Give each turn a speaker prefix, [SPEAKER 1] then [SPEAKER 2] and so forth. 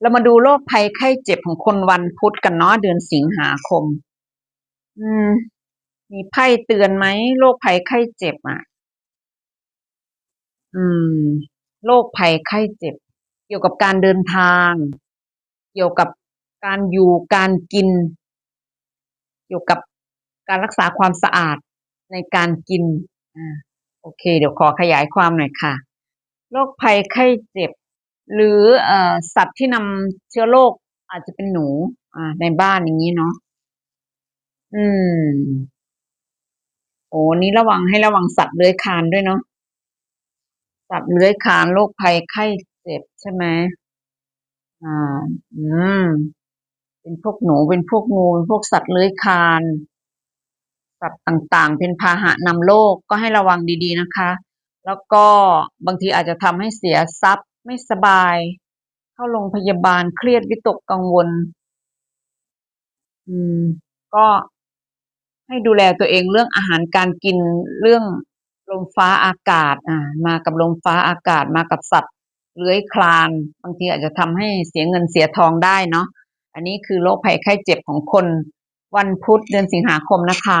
[SPEAKER 1] เรามาดูโรคภัยไข้เจ็บของคนวันพุธกันเนาะเดือนสิงหาคม อืม มีไพ่เตือนไหมโรคภัยไข้เจ็บอะ อืมโรคภัยไข้เจ็บ เกี่ยวกับการเดินทาง เกี่ยวกับการอยู่การกิน เกี่ยวกับการรักษาความสะอาดในการกินอ่าโอเค เดี๋ยวขอขยายความหน่อยค่ะโรคภัยไข้เจ็บ หรืออสัตว์ที่นำเชื้อโรคอาจจะเป็นหนู อ่า ในบ้านอย่างนี้เนาะอืม โอ้นี้ระวังให้ระวังสัตว์เลื้อยคลานด้วยเนาะสัตว์เลื้อยคลานโรคภัยไข้เจ็บใช่ไหมอ่า อืม เป็นพวกหนูเป็นพวกงูเป็นพวกสัตว์เลื้อยคลานสัตว์ต่างๆ เป็นพาหะนำโรคก็ให้ระวังดีๆนะคะ แล้วก็บางทีอาจจะทำให้เสียทรัพย์ ไม่สบาย เข้าโรงพยาบาลเครียดวิตกกังวล อืม ก็ให้ดูแลตัวเองเรื่องอาหารการกินเรื่องลมฟ้าอากาศ อ่า มากับลมฟ้าอากาศมากับสัตว์เลื้อยคลาน บางทีอาจจะทำให้เสียเงินเสียทองได้เนาะอันนี้คือโรคภัยไข้เจ็บของคนวันพุธเดือนสิงหาคมนะคะ